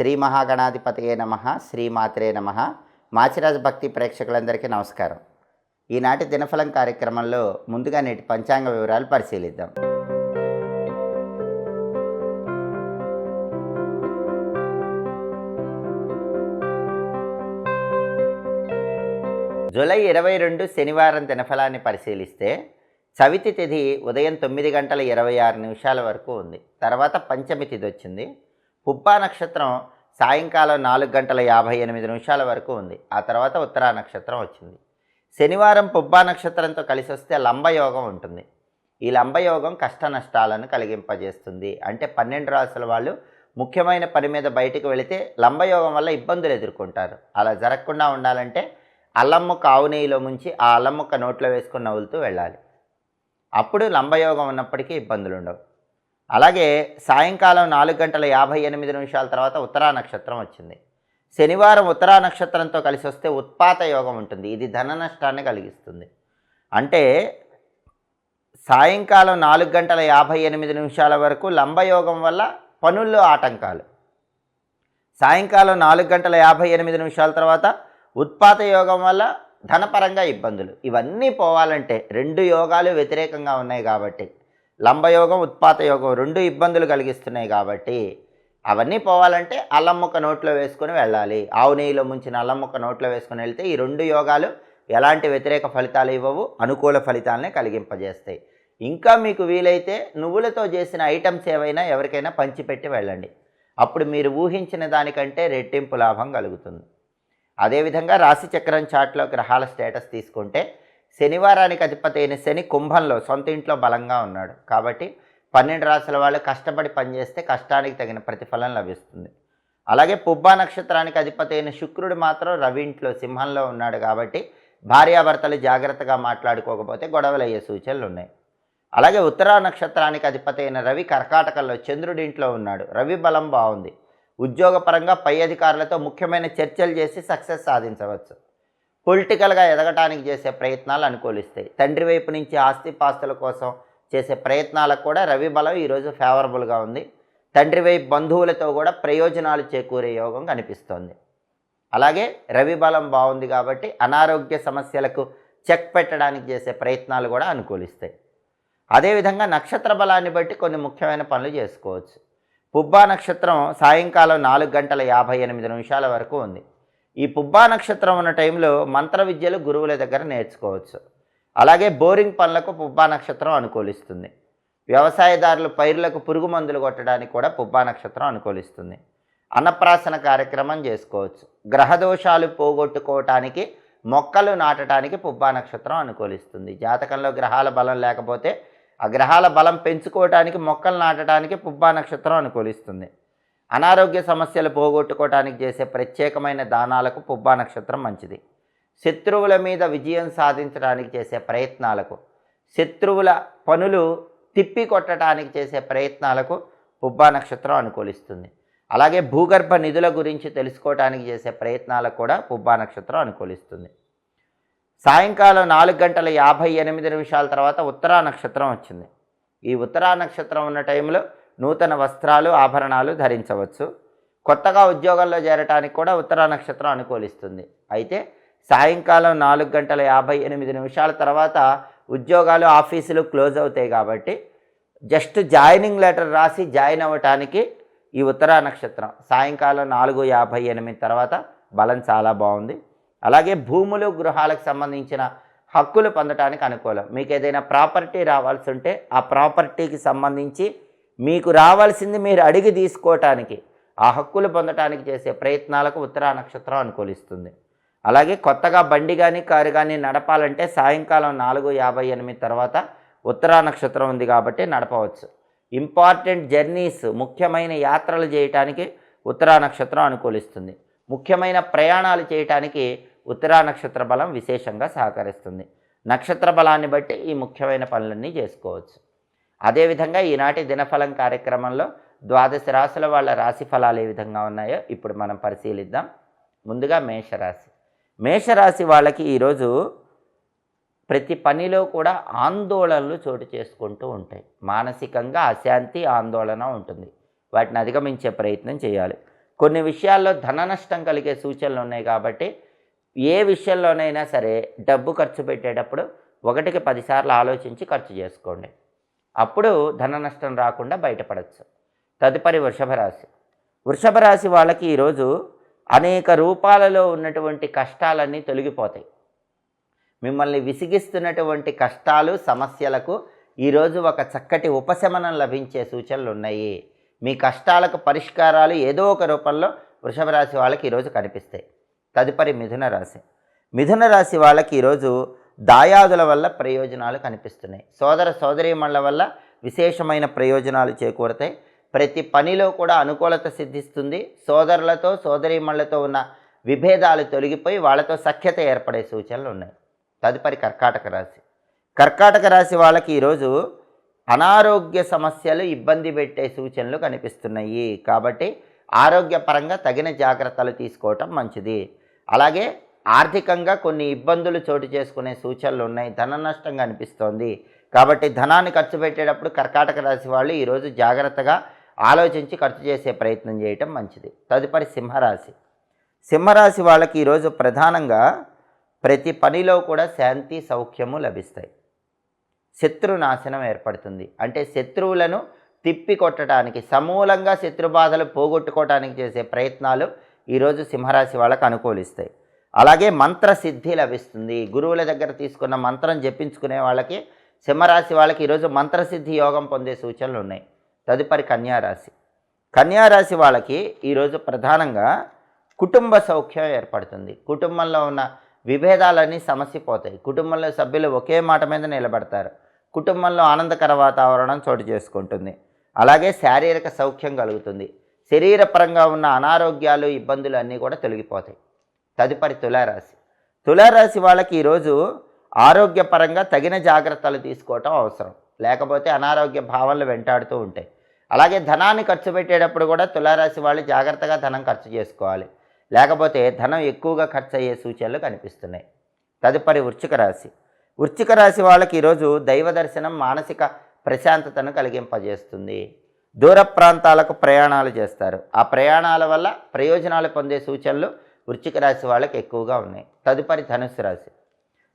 శ్రీ మహాగణాధిపతయే నమ శ్రీమాత్రే నమ. మాచిరాజ భక్తి ప్రేక్షకులందరికీ నమస్కారం. ఈనాటి దినఫలం కార్యక్రమంలో ముందుగా నేటి పంచాంగ వివరాలు పరిశీలిద్దాం. జూలై ఇరవై రెండు శనివారం దినఫలాన్ని పరిశీలిస్తే చవితి తిథి ఉదయం తొమ్మిది గంటల ఇరవై ఆరు నిమిషాల వరకు ఉంది. తర్వాత పంచమి తిథి వచ్చింది. పుబ్బా నక్షత్రం సాయంకాలం నాలుగు గంటల యాభై ఎనిమిది నిమిషాల వరకు ఉంది. ఆ తర్వాత ఉత్తరా నక్షత్రం వచ్చింది. శనివారం పుబ్బా నక్షత్రంతో కలిసి వస్తే లంబయోగం ఉంటుంది. ఈ లంబయోగం కష్ట నష్టాలను కలిగింపజేస్తుంది. అంటే పన్నెండు రాసుల వాళ్ళు ముఖ్యమైన పని మీద బయటకు వెళితే లంబయోగం వల్ల ఇబ్బందులు ఎదుర్కొంటారు. అలా జరగకుండా ఉండాలంటే అల్లమ్మక ఆవు నెయ్యిలో ముంచి ఆ అల్లమ్మక నోట్లో వేసుకుని నవ్వులుతూ వెళ్ళాలి. అప్పుడు లంబయోగం ఉన్నప్పటికీ ఇబ్బందులు ఉండవు అలాగే సాయంకాలం నాలుగు గంటల యాభై ఎనిమిది నిమిషాల తర్వాత ఉత్తరా నక్షత్రం వచ్చింది. శనివారం ఉత్తరా నక్షత్రంతో కలిసి వస్తే ఉత్పాత యోగం ఉంటుంది. ఇది ధన నష్టాన్ని కలిగిస్తుంది. అంటే సాయంకాలం నాలుగు గంటల యాభై ఎనిమిది నిమిషాల వరకు లంబయోగం వల్ల పనుల్లో ఆటంకాలు. సాయంకాలం నాలుగు గంటల యాభై ఎనిమిది నిమిషాల తర్వాత ఉత్పాత యోగం వల్ల ధనపరంగా ఇబ్బందులు. ఇవన్నీ పోవాలంటే రెండు యోగాలు వ్యతిరేకంగా ఉన్నాయి కాబట్టి లంబయోగం ఉత్పాత యోగం రెండు ఇబ్బందులు కలిగిస్తున్నాయి కాబట్టి అవన్నీ పోవాలంటే అల్లం ముక్క నోట్లో వేసుకొని వెళ్ళాలి. ఆవు నెయ్యిలో ముంచిన అల్లమ్మొక్క నోట్లో వేసుకొని వెళ్తే ఈ రెండు యోగాలు ఎలాంటి వ్యతిరేక ఫలితాలు ఇవ్వవు అనుకూల ఫలితాలనే కలిగింపజేస్తాయి. ఇంకా మీకు వీలైతే నువ్వులతో చేసిన ఐటమ్స్ ఏవైనా ఎవరికైనా పంచిపెట్టి వెళ్ళండి. అప్పుడు మీరు ఊహించిన దానికంటే రెట్టింపు లాభం కలుగుతుంది. అదేవిధంగా రాశి చక్రం చాట్లో గ్రహాల స్టేటస్ తీసుకుంటే శనివారానికి అధిపతి అయిన శని కుంభంలో సొంత ఇంట్లో బలంగా ఉన్నాడు. కాబట్టి పన్నెండు రాసుల వాళ్ళు కష్టపడి పనిచేస్తే కష్టానికి తగిన ప్రతిఫలం లభిస్తుంది. అలాగే పుబ్బా నక్షత్రానికి అధిపతి అయిన శుక్రుడు మాత్రం రవి ఇంట్లో సింహంలో ఉన్నాడు కాబట్టి భార్యాభర్తలు జాగ్రత్తగా మాట్లాడుకోకపోతే గొడవలు అయ్యే సూచనలు ఉన్నాయి. అలాగే ఉత్తరా నక్షత్రానికి అధిపతి అయిన రవి కర్కాటకంలో చంద్రుడి ఇంట్లో ఉన్నాడు. రవి బలం బాగుంది. ఉద్యోగపరంగా పై అధికారులతో ముఖ్యమైన చర్చలు చేసి సక్సెస్ సాధించవచ్చు. పొలిటికల్గా ఎదగటానికి చేసే ప్రయత్నాలు అనుకూలిస్తాయి. తండ్రి వైపు నుంచి ఆస్తిపాస్తుల కోసం చేసే ప్రయత్నాలకు కూడా రవి బలం ఈరోజు ఫేవరబుల్గా ఉంది. తండ్రి వైపు బంధువులతో కూడా ప్రయోజనాలు చేకూరే యోగం కనిపిస్తోంది. అలాగే రవి బలం బాగుంది కాబట్టి అనారోగ్య సమస్యలకు చెక్ పెట్టడానికి చేసే ప్రయత్నాలు కూడా అనుకూలిస్తాయి. అదేవిధంగా నక్షత్ర బలాన్ని బట్టి కొన్ని ముఖ్యమైన పనులు చేసుకోవచ్చు. పుబ్బా నక్షత్రం సాయంకాలం నాలుగు గంటల యాభై ఎనిమిది నిమిషాల వరకు ఉంది. ఈ పుబ్బా నక్షత్రం ఉన్న టైంలో మంత్ర విద్యలు గురువుల దగ్గర నేర్చుకోవచ్చు. అలాగే బోరింగ్ పనులకు పుబ్బా నక్షత్రం అనుకూలిస్తుంది. వ్యవసాయదారులు పైర్లకు పురుగు మందులు కొట్టడానికి కూడా పుబ్బా నక్షత్రం అనుకూలిస్తుంది. అన్నప్రాసన కార్యక్రమం చేసుకోవచ్చు. గ్రహదోషాలు పోగొట్టుకోవటానికి మొక్కలు నాటడానికి పుబ్బా నక్షత్రం అనుకూలిస్తుంది. జాతకంలో గ్రహాల బలం లేకపోతే ఆ గ్రహాల బలం పెంచుకోవటానికి మొక్కలు నాటడానికి పుబ్బా నక్షత్రం అనుకూలిస్తుంది. అనారోగ్య సమస్యలు పోగొట్టుకోవటానికి చేసే ప్రత్యేకమైన దానాలకు పుబ్బా నక్షత్రం మంచిది. శత్రువుల మీద విజయం సాధించడానికి చేసే ప్రయత్నాలకు శత్రువుల పనులు తిప్పి కొట్టడానికి చేసే ప్రయత్నాలకు పుబ్బా నక్షత్రం అనుకూలిస్తుంది. అలాగే భూగర్భ నిధుల గురించి తెలుసుకోవటానికి చేసే ప్రయత్నాలకు కూడా పుబ్బా నక్షత్రం అనుకూలిస్తుంది. సాయంకాలం నాలుగు గంటల యాభై ఎనిమిది నిమిషాల తర్వాత ఉత్తరా నక్షత్రం వచ్చింది. ఈ ఉత్తరా నక్షత్రం ఉన్న టైంలో నూతన వస్త్రాలు ఆభరణాలు ధరించవచ్చు. కొత్తగా ఉద్యోగంలో చేరటానికి కూడా ఉత్తరా నక్షత్రం అనుకూలిస్తుంది. అయితే సాయంకాలం నాలుగు గంటల యాభై ఎనిమిది నిమిషాల తర్వాత ఉద్యోగాలు ఆఫీసులు క్లోజ్ అవుతాయి కాబట్టి జస్ట్ జాయినింగ్ లెటర్ రాసి జాయిన్ అవ్వటానికి ఈ ఉత్తరా నక్షత్రం. సాయంకాలం నాలుగు యాభై ఎనిమిది తర్వాత బలం చాలా బాగుంది. అలాగే భూములు గృహాలకు సంబంధించిన హక్కులు పొందటానికి అనుకూలం. మీకు ఏదైనా ప్రాపర్టీ రావాల్సి ఉంటే ఆ ప్రాపర్టీకి సంబంధించి మీకు రావాల్సింది మీరు అడిగి తీసుకోవటానికి ఆ హక్కులు పొందటానికి చేసే ప్రయత్నాలకు ఉత్తరా నక్షత్రం అనుకూలిస్తుంది అలాగే కొత్తగా బండి కానీ కారు కానీ నడపాలంటే సాయంకాలం నాలుగు యాభై ఎనిమిది తర్వాత ఉత్తరా నక్షత్రం ఉంది కాబట్టి నడపవచ్చు. ఇంపార్టెంట్ జర్నీస్ ముఖ్యమైన యాత్రలు చేయటానికి ఉత్తరా నక్షత్రం అనుకూలిస్తుంది ముఖ్యమైన ప్రయాణాలు చేయటానికి ఉత్తరా నక్షత్ర బలం విశేషంగా సహకరిస్తుంది. నక్షత్ర బలాన్ని బట్టి ఈ ముఖ్యమైన పనులన్నీ చేసుకోవచ్చు. అదేవిధంగా ఈనాటి దినఫలం కార్యక్రమంలో ద్వాదశ రాశుల వాళ్ళ రాశి ఫలాలు ఏ విధంగా ఉన్నాయో ఇప్పుడు మనం పరిశీలిద్దాం. ముందుగా మేషరాశి. మేషరాశి వాళ్ళకి ఈరోజు ప్రతి పనిలో కూడా ఆందోళనలు చోటు చేసుకుంటూ ఉంటాయి. మానసికంగా అశాంతి ఆందోళన ఉంటుంది. వాటిని అధిగమించే ప్రయత్నం చేయాలి. కొన్ని విషయాల్లో ధన నష్టం కలిగే సూచనలు ఉన్నాయి కాబట్టి ఏ విషయంలోనైనా సరే డబ్బు ఖర్చు పెట్టేటప్పుడు ఒకటికి పదిసార్లు ఆలోచించి ఖర్చు చేసుకోండి. అప్పుడు ధన నష్టం రాకుండా బయటపడచ్చు. తదుపరి వృషభ రాశి. వృషభ రాశి వాళ్ళకి ఈరోజు అనేక రూపాలలో ఉన్నటువంటి కష్టాలన్నీ తొలగిపోతాయి. మిమ్మల్ని విసిగిస్తున్నటువంటి కష్టాలు సమస్యలకు ఈరోజు ఒక చక్కటి ఉపశమనం లభించే సూచనలు ఉన్నాయి. మీ కష్టాలకు పరిష్కారాలు ఏదో ఒక రూపంలో వృషభ రాశి వాళ్ళకి ఈరోజు కనిపిస్తాయి. తదుపరి మిథున రాశి. మిథున రాశి వాళ్ళకి ఈరోజు దాయాదుల వల్ల ప్రయోజనాలు కనిపిస్తున్నాయి. సోదర సోదరీమణుల వల్ల విశేషమైన ప్రయోజనాలు చేకూరతాయి. ప్రతి పనిలో కూడా అనుకూలత సిద్ధిస్తుంది. సోదరులతో సోదరీమణులతో ఉన్న విభేదాలు తొలగిపోయి వాళ్ళతో సఖ్యత ఏర్పడే సూచనలు ఉన్నాయి. తదుపరి కర్కాటక రాశి. కర్కాటక రాశి వాళ్ళకి ఈరోజు అనారోగ్య సమస్యలు ఇబ్బంది పెట్టే సూచనలు కనిపిస్తున్నాయి. కాబట్టి ఆరోగ్యపరంగా తగిన జాగ్రత్తలు తీసుకోవటం మంచిది. అలాగే ఆర్థికంగా కొన్ని ఇబ్బందులు చోటు చేసుకునే సూచనలు ఉన్నాయి. ధన నష్టంగా అనిపిస్తోంది. కాబట్టి ధనాన్ని ఖర్చు పెట్టేటప్పుడు కర్కాటక రాశి వాళ్ళు ఈరోజు జాగ్రత్తగా ఆలోచించి ఖర్చు చేసే ప్రయత్నం చేయటం మంచిది. తదుపరి సింహరాశి. సింహరాశి వాళ్ళకి ఈరోజు ప్రధానంగా ప్రతి పనిలో కూడా శాంతి సౌఖ్యము లభిస్తాయి. శత్రు నాశనం ఏర్పడుతుంది. అంటే శత్రువులను తిప్పి కొట్టడానికి సమూలంగా శత్రుబాధలు పోగొట్టుకోవడానికి చేసే ప్రయత్నాలు ఈరోజు సింహరాశి వాళ్ళకు అనుకూలిస్తాయి. అలాగే మంత్రసిద్ధి లభిస్తుంది. గురువుల దగ్గర తీసుకున్న మంత్రం జపించుకునే వాళ్ళకి సింహరాశి వాళ్ళకి ఈరోజు మంత్రసిద్ధి యోగం పొందే సూచనలు ఉన్నాయి. తదుపరి కన్యారాశి. కన్యారాశి వాళ్ళకి ఈరోజు ప్రధానంగా కుటుంబ సౌఖ్యం ఏర్పడుతుంది. కుటుంబంలో ఉన్న విభేదాలన్నీ సమసిపోతాయి. కుటుంబంలో సభ్యులు ఒకే మాట మీద నిలబడతారు. కుటుంబంలో ఆనందకర వాతావరణం చోటు చేసుకుంటుంది. అలాగే శారీరక సౌఖ్యం కలుగుతుంది. శరీరపరంగా ఉన్న అనారోగ్యాలు ఇబ్బందులు అన్నీ కూడా తొలగిపోతాయి. తదుపరి తులారాశి. తులారాశి వాళ్ళకి ఈరోజు ఆరోగ్యపరంగా తగిన జాగ్రత్తలు తీసుకోవటం అవసరం. లేకపోతే అనారోగ్య భావనలు వెంటాడుతూ ఉంటాయి. అలాగే ధనాన్ని ఖర్చు పెట్టేటప్పుడు కూడా తులారాశి వాళ్ళు జాగ్రత్తగా ధనం ఖర్చు చేసుకోవాలి. లేకపోతే ధనం ఎక్కువగా ఖర్చు అయ్యే సూచనలు కనిపిస్తున్నాయి. తదుపరి వృచ్చిక రాశి. వృచ్చిక రాశి వాళ్ళకి ఈరోజు దైవ దర్శనం మానసిక ప్రశాంతతను కలిగింపజేస్తుంది. దూర ప్రాంతాలకు ప్రయాణాలు చేస్తారు. ఆ ప్రయాణాల వల్ల ప్రయోజనాలు పొందే సూచనలు వృశ్చిక రాశి వాళ్ళకి ఎక్కువగా ఉన్నాయి. తదుపరి ధనుసు రాశి.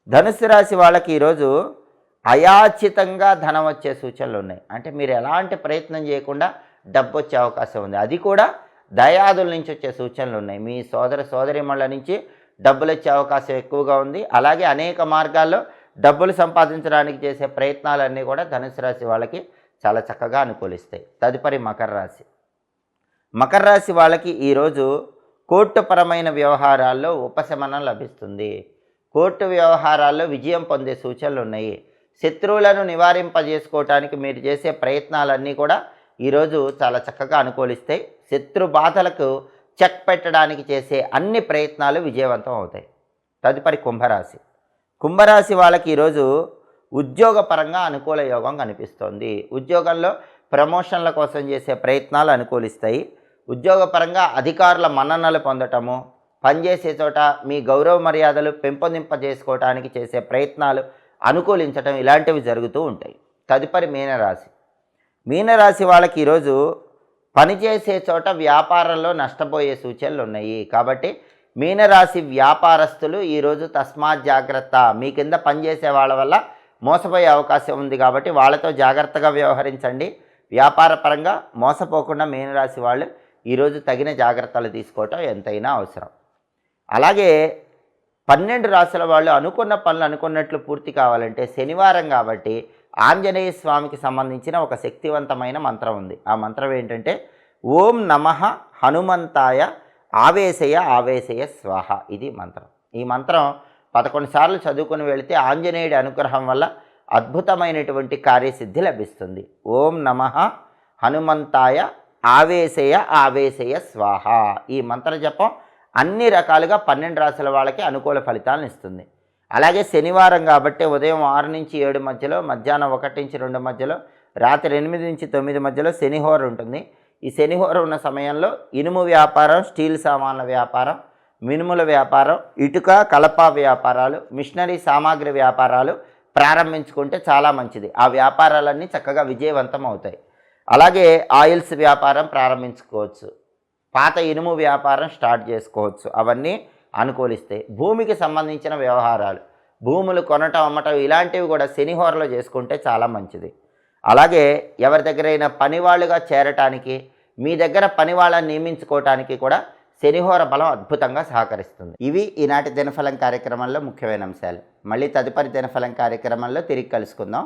ధనుసు రాశి వాళ్ళకి ఈరోజు అయాచితంగా ధనం వచ్చే సూచనలు ఉన్నాయి. అంటే మీరు ఎలాంటి ప్రయత్నం చేయకుండా డబ్బు వచ్చే అవకాశం ఉంది. అది కూడా దయాదుల నుంచి వచ్చే సూచనలు ఉన్నాయి. మీ సోదర సోదరిమళ్ళ నుంచి డబ్బులు వచ్చే అవకాశం ఎక్కువగా ఉంది. అలాగే అనేక మార్గాల్లో డబ్బులు సంపాదించడానికి చేసే ప్రయత్నాలన్నీ కూడా ధనుసు రాశి వాళ్ళకి చాలా చక్కగా అనుకూలిస్తాయి. తదుపరి మకర రాశి. మకర రాశి వాళ్ళకి ఈరోజు కోర్టుపరమైన వ్యవహారాల్లో ఉపశమనం లభిస్తుంది. కోర్టు వ్యవహారాల్లో విజయం పొందే సూచనలు ఉన్నాయి. శత్రువులను నివారింపజేసుకోవటానికి మీరు చేసే ప్రయత్నాలన్నీ కూడా ఈరోజు చాలా చక్కగా అనుకూలిస్తాయి. శత్రు బాధలకు చెక్ పెట్టడానికి చేసే అన్ని ప్రయత్నాలు విజయవంతం అవుతాయి. తదుపరి కుంభరాశి. కుంభరాశి వాళ్ళకి ఈరోజు ఉద్యోగపరంగా అనుకూల యోగం కనిపిస్తోంది. ఉద్యోగంలో ప్రమోషన్ల కోసం చేసే ప్రయత్నాలు అనుకూలిస్తాయి. ఉద్యోగపరంగా అధికారుల మన్ననలు పొందటము పనిచేసే చోట మీ గౌరవ మర్యాదలు పెంపొందింపజేసుకోవడానికి చేసే ప్రయత్నాలు అనుకూలించటం ఇలాంటివి జరుగుతూ ఉంటాయి. తదుపరి మీనరాశి. మీనరాశి వాళ్ళకి ఈరోజు పనిచేసే చోట వ్యాపారంలో నష్టపోయే సూచనలు ఉన్నాయి కాబట్టి మీనరాశి వ్యాపారస్తులు ఈరోజు తస్మాత్ జాగ్రత్త. మీ కింద పనిచేసే వాళ్ళ వల్ల మోసపోయే అవకాశం ఉంది కాబట్టి వాళ్ళతో జాగ్రత్తగా వ్యవహరించండి. వ్యాపార పరంగా మోసపోకుండా మీనరాశి వాళ్ళు ఈరోజు తగిన జాగ్రత్తలు తీసుకోవటం ఎంతైనా అవసరం. అలాగే పన్నెండు రాసుల వాళ్ళు అనుకున్న పనులు అనుకున్నట్లు పూర్తి కావాలంటే శనివారం కాబట్టి ఆంజనేయ స్వామికి సంబంధించిన ఒక శక్తివంతమైన మంత్రం ఉంది. ఆ మంత్రం ఏంటంటే ఓం నమ హనుమంతాయ ఆవేశయ ఆవేశయ స్వాహ. ఇది మంత్రం. ఈ మంత్రం పదకొండు సార్లు చదువుకుని వెళితే ఆంజనేయుడి అనుగ్రహం వల్ల అద్భుతమైనటువంటి కార్యసిద్ధి లభిస్తుంది. ఓం నమ హనుమంతాయ ఆవేశయ ఆవేశయ స్వాహ. ఈ మంత్ర జపం అన్ని రకాలుగా పన్నెండు రాశుల వాళ్ళకి అనుకూల ఫలితాలను ఇస్తుంది. అలాగే శనివారం కాబట్టి ఉదయం ఆరు నుంచి ఏడు మధ్యలో మధ్యాహ్నం ఒకటి నుంచి రెండు మధ్యలో రాత్రి ఎనిమిది నుంచి తొమ్మిది మధ్యలో శనిహోర ఉంటుంది. ఈ శనిహోర ఉన్న సమయంలో ఇనుము వ్యాపారం స్టీల్ సామాన్ల వ్యాపారం మినుముల వ్యాపారం ఇటుక కలప వ్యాపారాలు మిషనరీ సామాగ్రి వ్యాపారాలు ప్రారంభించుకుంటే చాలా మంచిది. ఆ వ్యాపారాలన్నీ చక్కగా విజయవంతం అవుతాయి. అలాగే ఆయిల్స్ వ్యాపారం ప్రారంభించుకోవచ్చు. పాత ఇనుము వ్యాపారం స్టార్ట్ చేసుకోవచ్చు. అవన్నీ అనుకూలిస్తాయి భూమికి సంబంధించిన వ్యవహారాలు భూములు కొనటం అమ్మటం ఇలాంటివి కూడా శనిహోరలో చేసుకుంటే చాలా మంచిది. అలాగే ఎవరి దగ్గరైనా పనివాళ్ళుగా చేరటానికి మీ దగ్గర పని వాళ్ళని నియమించుకోవటానికి కూడా శనిహోర బలం అద్భుతంగా సహకరిస్తుంది. ఇవి ఈనాటి దినఫలం కార్యక్రమంలో ముఖ్యమైన అంశాలు. మళ్ళీ తదుపరి దినఫలం కార్యక్రమంలో తిరిగి కలుసుకుందాం.